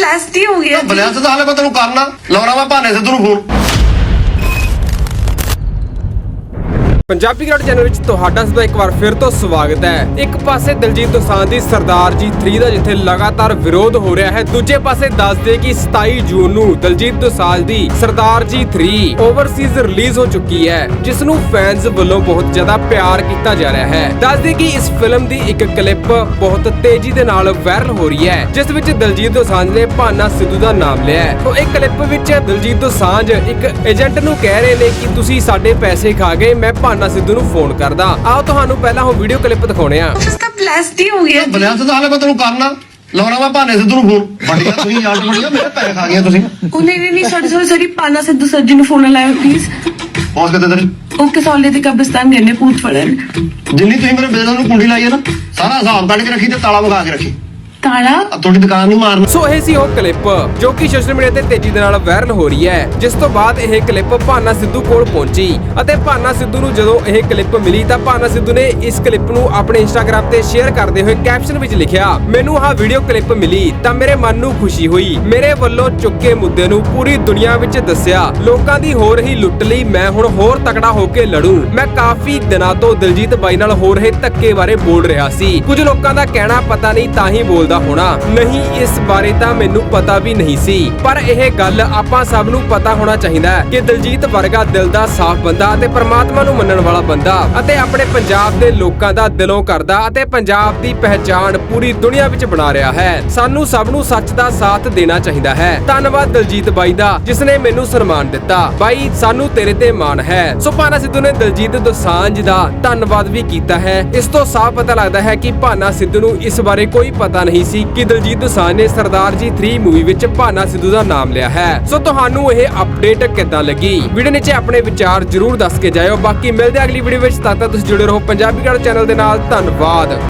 Blessed ਹੀ ਹੋ ਗਿਆ ਬਲਿਆਸ ਤਾਂ ਹਾਲੇ ਮੈਂ ਤੈਨੂੰ ਕਰਨਾ। ਲਾਉਣਾ ਮੈਂ ਭਾਨੇ ਸਿੱਧੂ ਨੂੰ ਫੋਨ। ਪੰਜਾਬੀ ਗ੍ਰਾਡ ਚੈਨਲ ਵਿੱਚ ਤੁਹਾਡਾ ਸਦਾ ਇੱਕ ਵਾਰ ਫਿਰ ਤੋਂ ਸਵਾਗਤ ਹੈ। ਇੱਕ ਪਾਸੇ ਦਲਜੀਤ ਦੋਸਾਂਝ ਦੀ ਸਰਦਾਰ ਜੀ 3 ਦਾ ਜਿੱਥੇ ਲਗਾਤਾਰ ਵਿਰੋਧ ਹੋ ਰਿਹਾ ਹੈ, ਦੂਜੇ ਪਾਸੇ ਦੱਸਦੇ ਕਿ 27 ਜੂਨ ਨੂੰ ਦਲਜੀਤ ਦੋਸਾਂਝ ਦੀ ਸਰਦਾਰ ਜੀ 3 ਓਵਰਸੀਜ਼ ਰਿਲੀਜ਼ ਹੋ ਚੁੱਕੀ ਹੈ ਜਿਸ ਨੂੰ ਫੈਨਸ ਵੱਲੋਂ ਬਹੁਤ ਜ਼ਿਆਦਾ ਪਿਆਰ ਕੀਤਾ ਜਾ ਰਿਹਾ ਹੈ। ਦੱਸਦੇ ਕਿ ਇਸ ਫਿਲਮ ਦੀ ਇੱਕ ਕਲਿੱਪ ਬਹੁਤ ਤੇਜ਼ੀ ਦੇ ਨਾਲ ਵਾਇਰਲ ਹੋ ਰਹੀ ਹੈ, ਜਿਸ ਵਿੱਚ ਦਲਜੀਤ ਦੋਸਾਂਝ ਨੇ ਭਾਨਾ ਸਿੱਧੂ ਦਾ ਨਾਮ ਲਿਆ ਹੈ। ਤੋਂ ਇਹ ਕਲਿੱਪ ਵਿੱਚ ਦਲਜੀਤ ਦੋਸਾਂਝ ਇੱਕ ਏਜੰਟ ਨੂੰ ਕਹਿ ਰਹੇ ਨੇ ਕਿ ਤੁਸੀਂ ਸਾਡੇ ਪੈਸੇ ਖਾ ਗਏ, ਮੈਂ ਭਾਨਾ ਸਿੱਧੂ ਨੂੰ ਫੋਨ ਕਰਦਾ। ਆਓ ਤੁਹਾਨੂੰ ਪਹਿਲਾਂ ਉਹ ਵੀਡੀਓ ਕਲਿੱਪ ਦਿਖਾਉਣੇ ਆ। ਤਾਂ ਬਲੈਸਡ ਹੀ ਹੋ ਗਿਆ ਬਲਿਆਸ ਤਾਂ ਹਾਲੇ ਮੈਂ ਤੈਨੂੰ ਕਰਨਾ। ਲਾਉਣਾ ਮੈਂ ਭਾਨੇ ਸਿੱਧੂ ਨੂੰ ਫੋਨ। ਬੜੀਆਂ ਤੁਸੀਂ ਯਾਰ ਬੜੀਆਂ ਮੇਰੇ ਪੈਸੇ ਖਾ ਗਈਆਂ ਤੁਸੀਂ। ਉਹ ਨਹੀਂ ਨਹੀਂ ਨਹੀਂ ਸੌਰੀ ਸੌਰੀ ਸੌਰੀ ਪਾਨਾ ਸਿੱਧੂ ਸਰ ਜੀ ਨੂੰ ਫੋਨ ਲਾਇਆ ਪਲੀਜ਼ ਪਹੁੰਚ ਕੇ ਤੇਰੀ। ਉਹ ਕਿਸੌਲੇ ਦੇ ਕਬਰਸਤਾਨ ਗਏ ਨੇ ਪੂਤ ਫੜਨ। ਜਿੰਨੀ ਤੁਸੀਂ ਮੇਰੇ ਬਿਜ਼ਨਸ ਨੂੰ ਕੁੰਡੀ ਲਾਈ ਹੈ ਨਾ ਸਾਰਾ ਹਿਸਾਬ ਕੱਢ ਕੇ ਰੱਖੀ ਤੇ ਤਾਲਾ ਵਗਾ ਕੇ ਰੱਖੀ। ਤਾਲਾ ਤੁਹਾਡੀ ਦੁਕਾਨ ਨਹੀਂ ਮਾਰਨਾ। ਸੋ ਇਹ ਸੀ ਉਹ ਕਲਿੱਪ, ਜੋ ਕਿ ਸੋਸ਼ਲ ਮੀਡੀਆ ਤੇ ਤੇਜ਼ੀ ਦੇ ਨਾਲ ਵਾਇਰਲ ਹੋ ਰਹੀ ਹੈ, ਜਿਸ ਤੋਂ ਬਾਅਦ ਇਹ ਕਲਿੱਪ ਭਾਨਾ ਸਿੱਧੂ ਕੋਲ ਪਹੁੰਚੀ। ਅਤੇ ਭਾਨਾ ਸਿੱਧੂ ਨੂੰ ਜਦੋਂ ਇਹ ਕਲਿੱਪ ਮਿਲੀ ਤਾਂ ਭਾਨਾ ਸਿੱਧੂ ਨੇ ਇਸ ਕਲਿੱਪ ਨੂੰ ਆਪਣੇ ਇੰਸਟਾਗ੍ਰam ਤੇ ਸ਼ੇਅਰ ਕਰਦੇ ਹੋਏ ਕੈਪਸ਼ਨ ਵਿੱਚ ਲਿਖਿਆ, ਮੈਨੂੰ ਆਹ ਵੀਡੀਓ ਕਲਿੱਪ ਮਿਲੀ, ਤਾਂ ਮੇਰੇ ਮਨ ਨੂੰ ਖੁਸ਼ੀ ਹੋਈ। ਮੇਰੇ ਵੱਲੋਂ ਚੁੱਕੇ ਮੁੱਦੇ ਨੂੰ ਪੂਰੀ ਦੁਨੀਆ ਵਿੱਚ ਦੱਸਿਆ, ਲੋਕਾਂ ਦੀ ਹੋ ਰਹੀ ਲੁੱਟ ਲਈ ਮੈਂ ਹੁਣ ਹੋਰ ਤਕੜਾ ਹੋ ਕੇ ਲੜੂ। ਮੈਂ ਕਾਫੀ ਦਿਨਾਂ ਤੋਂ ਦਿਲਜੀਤ ਬਾਈ ਨਾਲ ਹੋ ਰਹੇ ਧੱਕੇ ਬਾਰੇ ਬੋਲ ਰਿਹਾ ਸੀ। ਕੁਝ ਲੋਕਾਂ ਦਾ ਕਹਿਣਾ ਪਤਾ ਨਹੀਂ, ਤਾਂ ਹੀ ਬੋਲ ਬੋਲਦਾ ਹੋਣਾ। ਨਹੀਂ, ਇਸ ਬਾਰੇ ਤਾਂ ਮੈਨੂੰ ਪਤਾ ਵੀ ਨਹੀਂ ਸੀ। ਪਰ ਇਹ ਗੱਲ ਆਪਾਂ ਸਭ ਨੂੰ ਪਤਾ ਹੋਣਾ ਚਾਹੀਦਾ ਹੈ ਕਿ ਦਲਜੀਤ ਵਰਗਾ ਦਿਲ ਦਾ ਸਾਫ਼ ਬੰਦਾ ਅਤੇ ਪ੍ਰਮਾਤਮਾ ਨੂੰ ਮੰਨਣ ਵਾਲਾ ਬੰਦਾ ਅਤੇ ਆਪਣੇ ਪੰਜਾਬ ਦੇ ਲੋਕਾਂ ਦਾ ਦਿਲੋਂ ਕਰਦਾ ਅਤੇ ਪੰਜਾਬ ਦੀ ਪਹਿਚਾਣ ਪੂਰੀ ਦੁਨੀਆ ਵਿੱਚ ਬਣਾ ਰਿਹਾ ਹੈ। ਸਾਨੂੰ ਸਭ ਨੂੰ ਸੱਚ ਦਾ ਸਾਥ ਦੇਣਾ ਚਾਹੀਦਾ ਹੈ। ਧੰਨਵਾਦ ਦਲਜੀਤ ਬਾਈ ਦਾ ਜਿਸ ਨੇ ਮੈਨੂੰ ਸਨਮਾਨ ਦਿੱਤਾ। ਬਾਈ, ਸਾਨੂੰ ਤੇਰੇ ਤੇ ਮਾਣ ਹੈ। ਸੋ ਭਾਨਾ ਸਿੱਧੂ ਨੇ ਦਲਜੀਤ ਦੋਸਾਂਝ ਦਾ ਧੰਨਵਾਦ ਵੀ ਕੀਤਾ ਹੈ। ਇਸ ਤੋਂ ਸਾਫ਼ ਪਤਾ ਲੱਗਦਾ ਹੈ ਕਿ ਭਾਨਾ ਸਿੱਧੂ ਨੂੰ ਇਸ ਬਾਰੇ ਕੋਈ ਪਤਾ ਨਹੀਂ ਸੀ ਕਿ ਦਿਲਜੀਤ ਦੋਸਾਂਝ ਨੇ ਸਰਦਾਰ ਜੀ 3 ਮੂਵੀ ਵਿੱਚ ਭਾਨਾ ਸਿੱਧੂ ਦਾ ਨਾਮ ਲਿਆ ਹੈ। ਸੋ ਤੁਹਾਨੂੰ ਇਹ ਅਪਡੇਟ ਕਿੱਦਾਂ ਲੱਗੀ? ਵੀਡੀਓ ਨੀਚੇ ਆਪਣੇ ਵਿਚਾਰ ਜਰੂਰ ਦੱਸ ਕੇ ਜਾਇਓ। ਬਾਕੀ ਮਿਲਦੇ ਅਗਲੀ ਵੀਡੀਓ ਵਿੱਚ। ਤਦ ਤੱਕ ਤੁਸੀਂ ਜੁੜੇ ਰਹੋ ਪੰਜਾਬੀ ਗੜ ਚੈਨਲ ਦੇ ਨਾਲ। ਧੰਨਵਾਦ।